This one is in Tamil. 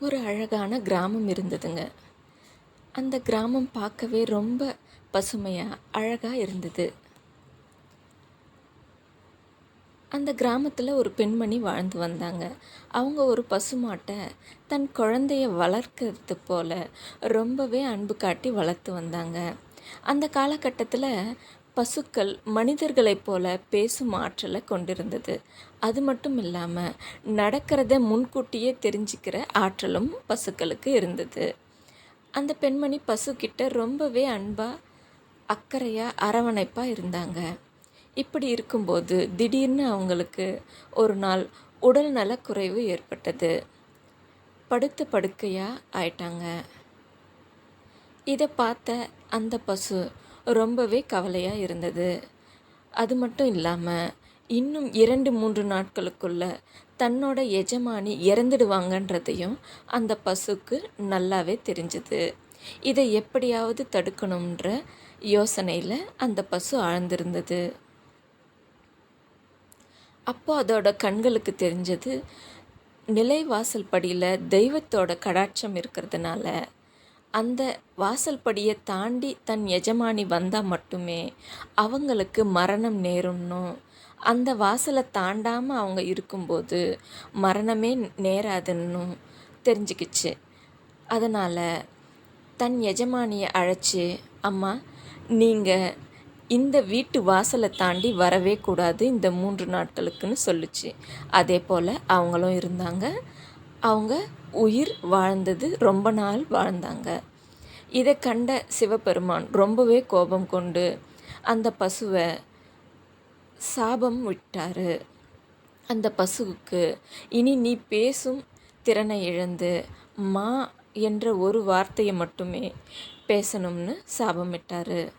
ஒரு அழகான கிராமம் இருந்ததுங்க. அந்த கிராமம் பார்க்கவே ரொம்ப பசுமையாக அழகாக இருந்தது. அந்த கிராமத்தில் ஒரு பெண்மணி வாழ்ந்து வந்தாங்க. அவங்க ஒரு பசுமாட்டை தன் குழந்தைய வளர்க்கறது போல ரொம்பவே அன்பு காட்டி வளர்த்து வந்தாங்க. அந்த காலகட்டத்தில் பசுக்கள் மனிதர்களைப் போல பேசும் ஆற்றலை கொண்டிருந்தது. அது மட்டும் இல்லாமல் நடக்கிறத முன்கூட்டியே தெரிஞ்சுக்கிற ஆற்றலும் பசுக்களுக்கு இருந்தது. அந்த பெண்மணி பசுக்கிட்ட ரொம்பவே அன்பாக அக்கறையாக அரவணைப்பாக இருந்தாங்க. இப்படி இருக்கும்போது திடீர்னு அவங்களுக்கு ஒரு நாள் உடல் நலக்குறைவு ஏற்பட்டது. படுத்த படுக்கையாக ஆயிட்டாங்க. இதை பார்த்த அந்த பசு ரொம்பவே கவலையாக இருந்தது. அது மட்டும் இல்லாமல் இன்னும் இரண்டு மூன்று நாட்களுக்குள்ள தன்னோட எஜமானி இறந்துடுவாங்கன்றதையும் அந்த பசுக்கு நல்லாவே தெரிஞ்சுது. இதை எப்படியாவது தடுக்கணுன்ற யோசனையில் அந்த பசு ஆழ்ந்திருந்தது. அப்போ அதோட கண்களுக்கு தெரிஞ்சது நிலைவாசல் படியில் தெய்வத்தோட கடாட்சம் இருக்கிறதுனால. அந்த வாசல் படியை தாண்டி தன் எஜமானி வந்தால் மட்டுமே அவங்களுக்கு மரணம் நேரும்னும் அந்த வாசலை தாண்டாமல் அவங்க இருக்கும்போது மரணமே நேராதுன்னும் தெரிஞ்சுக்கிச்சு. அதனால் தன் எஜமானியை அழைச்சி அம்மா நீங்கள் இந்த வீட்டு வாசலை தாண்டி வரவே கூடாது இந்த மூன்று நாட்களுக்குன்னு சொல்லுச்சு. அதே போல் அவங்களும் இருந்தாங்க. அவங்க உயிர் வாழ்ந்தது ரொம்ப நாள் வாழ்ந்தாங்க. இதை கண்ட சிவபெருமான் ரொம்பவே கோபம் கொண்டு அந்த பசுவை சாபம் விட்டார். அந்த பசுவுக்கு இனி நீ பேசும் திறனை இழந்து மா என்ற ஒரு வார்த்தையை மட்டுமே பேசணும்னு சாபம் விட்டார்.